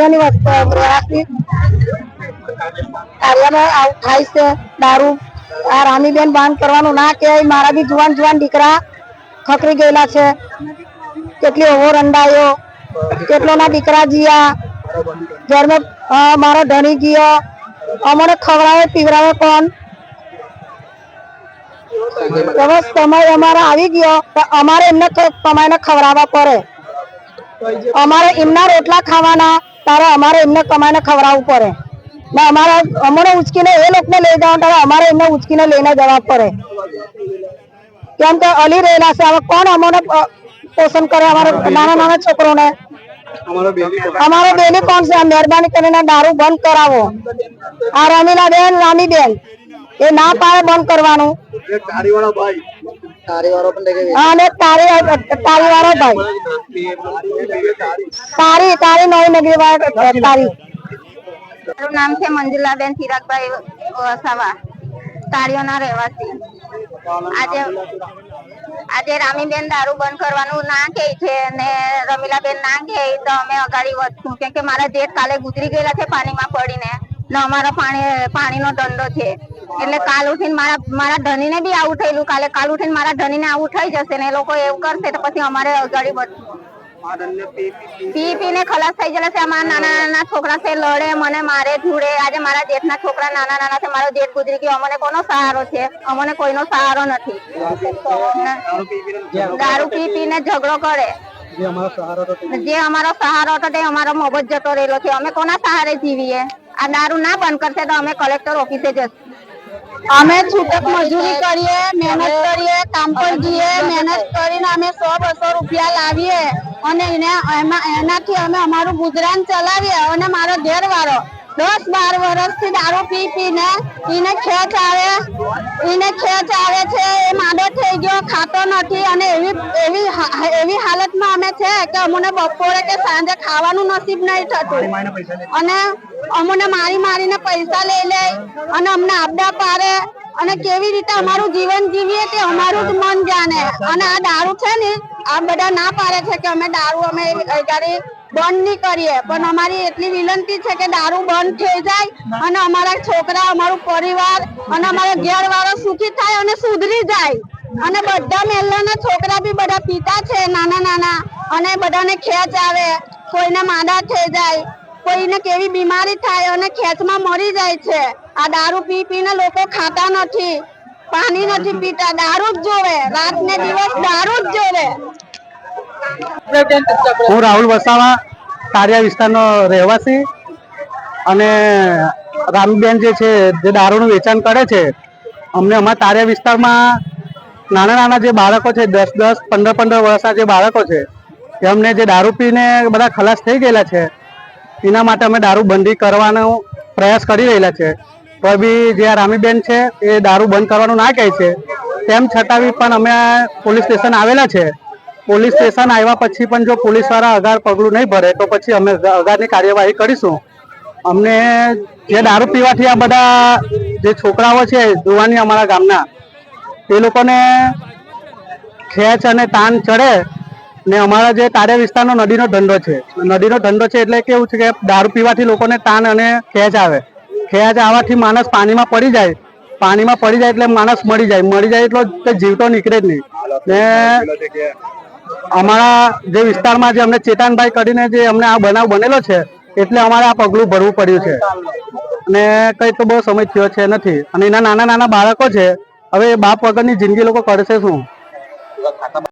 કાર્યની રહેવાસી આવું થાય છે, દારૂ. આ રામીબેન બાંધ કરવાનું ના કે મારા બી જુવાન જુવાન દીકરા ખકરી ગયેલા છે. કેટલી ઓવર અંડાયો. કેટલો ના દીકરા જીયા. ઘરમાં મારો ધણી ગયો. અમને ખવડાવે, પીવડાવે કોણ? સમય અમારો આવી ગયો તો અમારે એમને સમય ખવડાવવા પડે. અમારે એમના રોટલા ખાવાના. તારે અમારે એમને કમાઈને ખવડાવવું પડે. ને અમારે અમને ઉચકીને એ લોકોને લઈ જવા તારે અમારે એમને ઉચકીને લઈને જવા પડે. કેમ કે અલી રહેલા છે. હવે કોણ અમને પોષણ કરે અમારા નાના નાના છોકરોને? અમારો બેલી કોણ છે? મહેરબાની કરીને દારૂ બંધ કરાવો. આ રમીલા બેન રામી બેન એ ના પાડે બંધ કરવાનું. અને તારી તારી વાળો ભાઈ. તારી તારી નવી નગરી વાળો તારી. મારું નામ છે મંજુલાબેન ચિરાગભાઈ વસાવા તારીઓના રહેવાસી. આજે આજે રામીબેન દારૂ બંધ કરવાનું ના કહે છે ને રમીલાબેન ના કહે તો અમે અગાડી વધશું. કેમ કે મારા જેઠ કાલે ગુજરી ગયેલા છે પાણીમાં પડીને. ને અમારો પાણી પાણીનો ધંધો છે. એટલે કાલ ઉઠીને મારા મારા ધણીને બી આવું થયેલું. કાલે કાલ ઉઠીને મારા ધણીને આવું થઈ જશે ને એ લોકો એવું કરશે તો પછી અમારે અગાડી વધશું પી ને ખલાસ થઈ ગયેલા છે અમારા નાના નાના છોકરા છે, લડે, મને મારે ધૂળે આજે મારા જેઠના છોકરા નાના નાના છે. મારો જેઠ ગુજરી ગયો. અમને કોનો સહારો છે? અમને કોઈનો સહારો નથી. દારૂ પી પી ને ઝઘડો કરે. જે અમારો સહારો હતો તે અમારો મોબત જતો રહેલો છે. અમે કોના સહારે જીવીએ? આ દારૂ ના બંધ કરશે તો અમે કલેક્ટર ઓફિસે જશું. અમે છૂટક મજૂરી કરીએ, મહેનત કરીએ, કામ પર જઈએ, મહેનત કરીને અમે સો બસો રૂપિયા લાવીએ અને એને એમાં એનાથી અમે અમારું ગુજરાન ચલાવીએ અને મારો ઘેર વાળો દસ બાર વર્ષથી દારૂ પી પીને એને ખેંચ આવે એને ખેંચ આવે છે, એ માદો થઈ ગયો, ખાતો નથી અને એવી એવી એવી હાલતમાં અમે છે કે અમને બપોરે કે સાંજે ખાવાનું નસીબ નહીં થતું. અને અમને મારી મારીને પૈસા લઈ લે અને અમને આપડા પાડે અને કેવી રીતે અમારું જીવન જીવીએ તે અમારું જ મન જાણે. અને આ દારૂ છે ને, આ બધા ના પાડે છે કે અમે દારૂ અમે ગાડી બંધ નહીં કરીએ. પણ અમારી એટલી વિનંતી છે કે દારૂ બંધ થઈ જાય અને અમારા છોકરા, અમારું પરિવાર અને અમારા ઘેર વાળો સુખી થાય અને સુધરી જાય. અને બધા મહેલાના છોકરા બી બધા પીતા છે, નાના નાના. અને બધાને ખેંચ આવે, કોઈને માદા થઈ જાય, કોઈને કેવી બીમારી થાય અને ખેંચમાં મરી જાય છે. આ દારૂ પી પીને લોકો ખાતા નથી, પાણી નથી પીતા. દારૂ જ જોવે. રાત ને દિવસ દારૂ જ જોવે. હું રાહુલ વસાવા કારિયા વિસ્તારનો રહેવાસી અને રામબેન જે છે, જે દારૂનું વેચાણ કરે છે, અમને અમારા તારિયા વિસ્તારમાં નાના નાના જે બાળકો છે, દસ દસ, પંદર પંદર વર્ષના જે બાળકો છે, એ અમને જે દારૂ પીને બધા ખલાસ થઈ ગયેલા છે, એના માટે અમે દારૂ બંધી કરવાનો પ્રયાસ કરી રહેલા છે. તો બી જે આ રામીબેન છે, એ દારૂ બંધ કરવાનું ના કહે છે. તેમ છતાં બી પણ અમે પોલીસ સ્ટેશન આવેલા છે. પોલીસ સ્ટેશન આવ્યા પછી પણ જો પોલીસવાળા અગાર પગલું નહીં ભરે, તો પછી અમે અગારની કાર્યવાહી કરીશું. અમને જે દારૂ પીવાથી આ બધા જે છોકરાઓ છે, જુવાની અમારા ગામના એ લોકોને ખેંચ અને તાન ચડે ને અમારા જે તારે વિસ્તારનો નદીનો ધંધો છે. નદીનો ધંધો છે એટલે કેવું છે કે દારૂ પીવાથી લોકોને તાન અને ખેંચ આવે. ખેંચ આવવાથી માણસ પાણીમાં પડી જાય. પાણીમાં પડી જાય એટલે માણસ મરી જાય. મરી જાય એટલો તે જીવતો નીકળે જ નહીં. ને અમારા જે વિસ્તારમાં જે અમને ચેતનભાઈ કરીને જે અમને આ બનાવ બનેલો છે, એટલે અમારે આ પગલું ભરવું પડ્યું છે. અને કંઈ તો બહુ સમય થયો છે નથી. અને એના નાના નાના બાળકો છે. હવે બાપ વગરની જિંદગી લોકો કરશે શું?